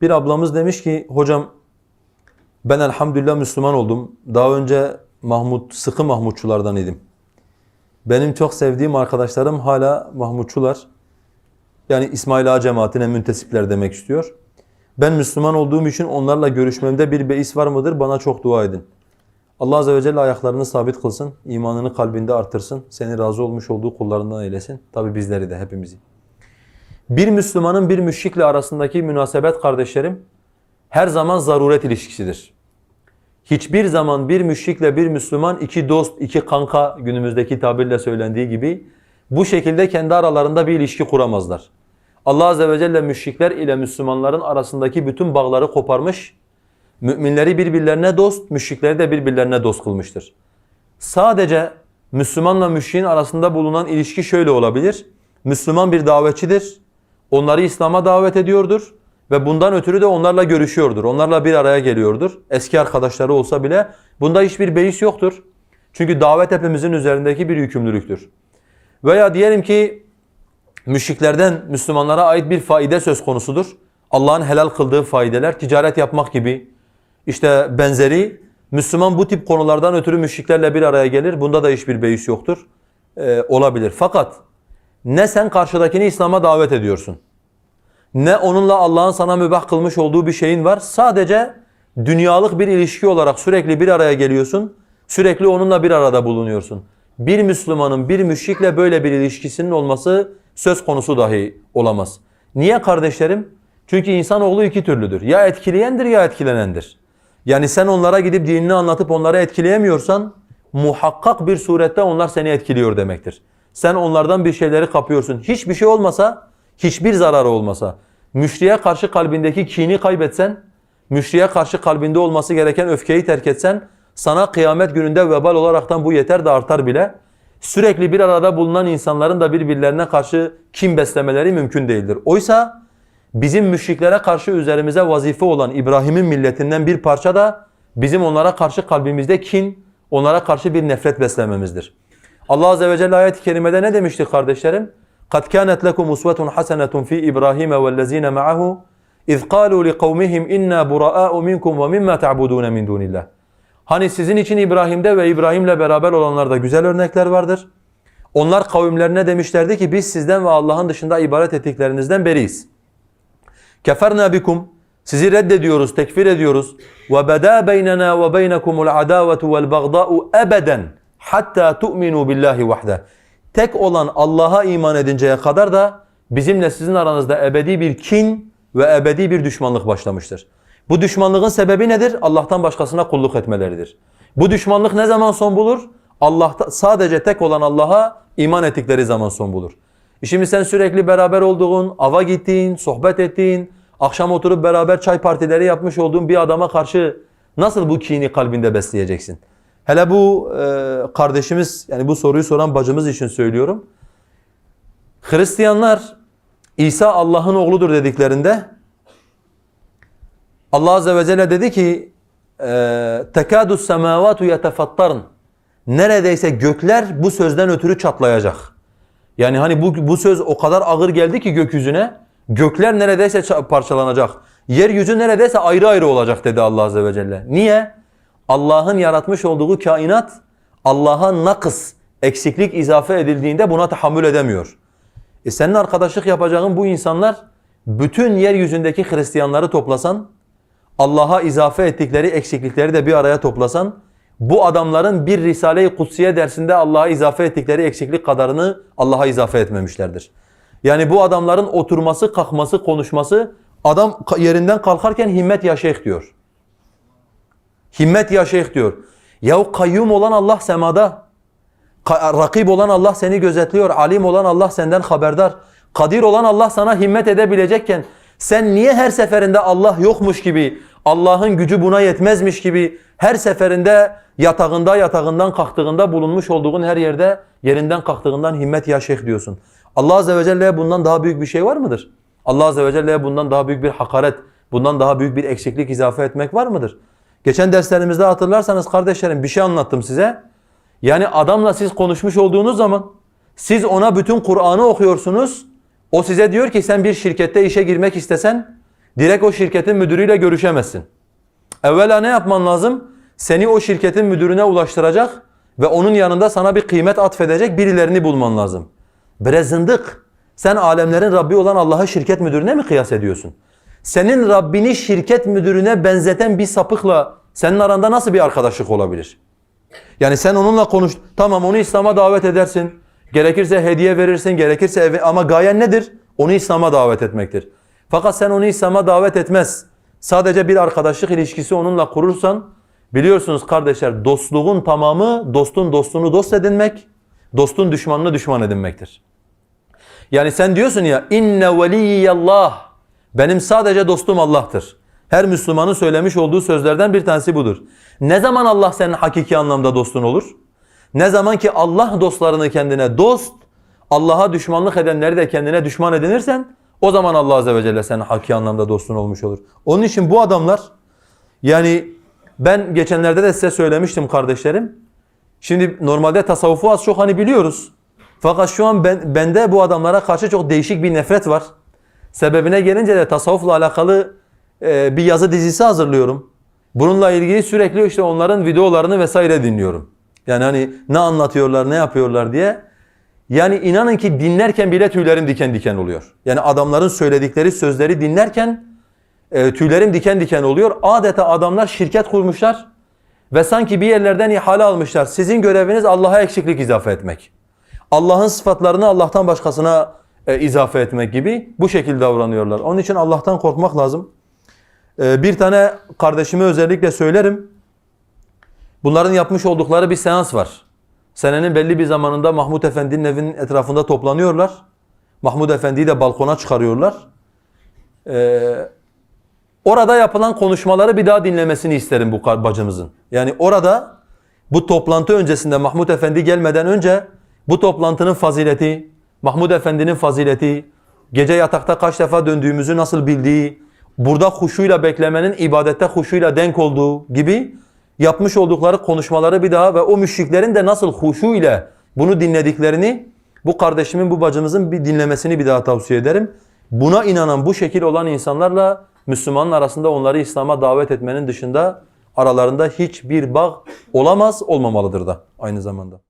Bir ablamız demiş ki hocam ben elhamdülillah Müslüman oldum. Daha önce Mahmut, sıkı Mahmutçulardan idim. Benim çok sevdiğim arkadaşlarım hala Mahmutçular. Yani İsmail Ağa cemaatine müntesipler demek istiyor. Ben Müslüman olduğum için onlarla görüşmemde bir beis var mıdır? Bana çok dua edin. Allah Azze ve Celle ayaklarını sabit kılsın, imanını kalbinde artırsın, seni razı olmuş olduğu kullarından eylesin. Tabi bizleri de, hepimizi. Bir Müslümanın bir müşrikle arasındaki münasebet kardeşlerim, her zaman zaruret ilişkisidir. Hiçbir zaman bir müşrikle bir Müslüman iki dost, iki kanka günümüzdeki tabirle söylendiği gibi bu şekilde kendi aralarında bir ilişki kuramazlar. Allah Azze ve Celle müşrikler ile Müslümanların arasındaki bütün bağları koparmış, müminleri birbirlerine dost, müşrikleri de birbirlerine dost kılmıştır. Sadece Müslümanla müşriğin arasında bulunan ilişki şöyle olabilir. Müslüman bir davetçidir, onları İslam'a davet ediyordur ve bundan ötürü de onlarla görüşüyordur, onlarla bir araya geliyordur. Eski arkadaşları olsa bile bunda hiçbir beis yoktur. Çünkü davet hepimizin üzerindeki bir yükümlülüktür. Veya diyelim ki müşriklerden Müslümanlara ait bir faide söz konusudur. Allah'ın helal kıldığı faideler, ticaret yapmak gibi işte benzeri. Müslüman bu tip konulardan ötürü müşriklerle bir araya gelir. Bunda da hiçbir beis yoktur. Ee, olabilir. Fakat ne sen karşıdakini İslam'a davet ediyorsun. Ne onunla Allah'ın sana mübah kılmış olduğu bir şeyin var. Sadece dünyalık bir ilişki olarak sürekli bir araya geliyorsun. Sürekli onunla bir arada bulunuyorsun. Bir Müslümanın bir müşrikle böyle bir ilişkisinin olması söz konusu dahi olamaz. Niye kardeşlerim? Çünkü insanoğlu iki türlüdür. Ya etkileyendir ya etkilenendir. Yani sen onlara gidip dinini anlatıp onları etkileyemiyorsan muhakkak bir surette onlar seni etkiliyor demektir. Sen onlardan bir şeyleri kapıyorsun. Hiçbir şey olmasa, hiçbir zararı olmasa, müşriye karşı kalbindeki kini kaybetsen, müşriye karşı kalbinde olması gereken öfkeyi terk etsen, sana kıyamet gününde vebal olaraktan bu yeter de artar bile. Sürekli bir arada bulunan insanların da birbirlerine karşı kim beslemeleri mümkün değildir. Oysa bizim müşriklere karşı üzerimize vazife olan İbrahim'in milletinden bir parça da bizim onlara karşı kalbimizde kin, onlara karşı bir nefret beslememizdir. Allah Azze ve Celle ayet-i kerimede ne demişti kardeşlerim? قَدْ كَانَتْ لَكُمْ اُسْوَةٌ حَسَنَةٌ ف۪ي إِبْرَاهِيمَ وَالَّذ۪ينَ مَعَهُ اِذْ قَالُوا لِقَوْمِهِمْ اِنَّا بُرَآءُ مِنْكُمْ وَمِمَّا تَعْبُدُونَ مِنْ دُونِ اللّٰهِ Hani sizin için İbrahim'de ve İbrahim'le beraber olanlarda güzel örnekler vardır. Onlar kavimlerine demişlerdi ki biz sizden ve Allah'ın dışında ibadet ettiklerinizden beriyiz. Keferna bikum sizi reddediyoruz, tekfir ediyoruz. Ve beda beynena ve beynekumul adavetu vel bagda'u ebeden hatta tu'minu billahi vahde. Tek olan Allah'a iman edinceye kadar da bizimle sizin aranızda ebedi bir kin ve ebedi bir düşmanlık başlamıştır. Bu düşmanlığın sebebi nedir? Allah'tan başkasına kulluk etmeleridir. Bu düşmanlık ne zaman son bulur? Allah'ta sadece tek olan Allah'a iman ettikleri zaman son bulur. E Şimdi sen sürekli beraber olduğun, ava gittiğin, sohbet ettiğin, akşam oturup beraber çay partileri yapmış olduğun bir adama karşı nasıl bu kini kalbinde besleyeceksin? Hele bu e, kardeşimiz, yani bu soruyu soran bacımız için söylüyorum. Hristiyanlar İsa Allah'ın oğludur dediklerinde Allah Azze ve Celle dedi ki e, tekadü semavatu yetefattarn neredeyse gökler bu sözden ötürü çatlayacak. Yani hani bu, bu söz o kadar ağır geldi ki gökyüzüne gökler neredeyse parçalanacak. Yeryüzü neredeyse ayrı ayrı olacak dedi Allah Azze ve Celle. Niye? Allah'ın yaratmış olduğu kainat Allah'a nakıs, eksiklik izafe edildiğinde buna tahammül edemiyor. E senin arkadaşlık yapacağın bu insanlar bütün yeryüzündeki Hristiyanları toplasan, Allah'a izafe ettikleri eksiklikleri de bir araya toplasan, bu adamların bir Risale-i Kutsiye dersinde Allah'a izafe ettikleri eksiklik kadarını Allah'a izafe etmemişlerdir. Yani bu adamların oturması, kalkması, konuşması, adam yerinden kalkarken himmet ya şeyh diyor. Himmet ya şeyh diyor. Yahu kayyum olan Allah semada, rakib olan Allah seni gözetliyor, alim olan Allah senden haberdar, kadir olan Allah sana himmet edebilecekken sen niye her seferinde Allah yokmuş gibi, Allah'ın gücü buna yetmezmiş gibi her seferinde yatağında yatağından kalktığında bulunmuş olduğun her yerde yerinden kalktığından himmet ya şeyh diyorsun. Allah Azze ve Celle'ye bundan daha büyük bir şey var mıdır? Allah Azze ve Celle'ye bundan daha büyük bir hakaret, bundan daha büyük bir eksiklik izafe etmek var mıdır? Geçen derslerimizde hatırlarsanız kardeşlerim bir şey anlattım size. Yani adamla siz konuşmuş olduğunuz zaman siz ona bütün Kur'an'ı okuyorsunuz. O size diyor ki sen bir şirkette işe girmek istesen Direkt o şirketin müdürüyle görüşemezsin. Evvela ne yapman lazım? Seni o şirketin müdürüne ulaştıracak ve onun yanında sana bir kıymet atfedecek birilerini bulman lazım. Bre zındık. Sen alemlerin Rabbi olan Allah'ı şirket müdürüne mi kıyas ediyorsun? Senin Rabbini şirket müdürüne benzeten bir sapıkla senin aranda nasıl bir arkadaşlık olabilir? Yani sen onunla konuş, tamam onu İslam'a davet edersin. Gerekirse hediye verirsin, gerekirse eve, ama gayen nedir? Onu İslam'a davet etmektir. Fakat sen onu İslam'a davet etmez. Sadece bir arkadaşlık ilişkisi onunla kurursan, biliyorsunuz kardeşler dostluğun tamamı dostun dostunu dost edinmek, dostun düşmanını düşman edinmektir. Yani sen diyorsun ya inne veliyallah benim sadece dostum Allah'tır. Her Müslümanın söylemiş olduğu sözlerden bir tanesi budur. Ne zaman Allah senin hakiki anlamda dostun olur? Ne zaman ki Allah dostlarını kendine dost, Allah'a düşmanlık edenleri de kendine düşman edinirsen o zaman Allah Azze ve Celle senin hakiki anlamda dostun olmuş olur. Onun için bu adamlar yani ben geçenlerde de size söylemiştim kardeşlerim. Şimdi normalde tasavvufu az çok hani biliyoruz. Fakat şu an ben, bende bu adamlara karşı çok değişik bir nefret var. Sebebine gelince de tasavvufla alakalı e, bir yazı dizisi hazırlıyorum. Bununla ilgili sürekli işte onların videolarını vesaire dinliyorum. Yani hani ne anlatıyorlar, ne yapıyorlar diye. Yani inanın ki dinlerken bile tüylerim diken diken oluyor. Yani adamların söyledikleri sözleri dinlerken e, tüylerim diken diken oluyor. Adeta adamlar şirket kurmuşlar ve sanki bir yerlerden ihale almışlar. Sizin göreviniz Allah'a eksiklik izafe etmek. Allah'ın sıfatlarını Allah'tan başkasına e, izafe etmek gibi bu şekilde davranıyorlar. Onun için Allah'tan korkmak lazım. E, bir tane kardeşime özellikle söylerim. Bunların yapmış oldukları bir seans var. Senenin belli bir zamanında Mahmud Efendi'nin evinin etrafında toplanıyorlar. Mahmud Efendi'yi de balkona çıkarıyorlar. Ee, orada yapılan konuşmaları bir daha dinlemesini isterim bu bacımızın. Yani orada bu toplantı öncesinde Mahmud Efendi gelmeden önce bu toplantının fazileti, Mahmud Efendi'nin fazileti, gece yatakta kaç defa döndüğümüzü nasıl bildiği, burada huşuyla beklemenin ibadette huşuyla denk olduğu gibi yapmış oldukları konuşmaları bir daha ve o müşriklerin de nasıl huşu ile bunu dinlediklerini bu kardeşimin, bu bacımızın bir dinlemesini bir daha tavsiye ederim. Buna inanan, bu şekil olan insanlarla Müslümanın arasında onları İslam'a davet etmenin dışında aralarında hiçbir bağ olamaz, olmamalıdır da aynı zamanda.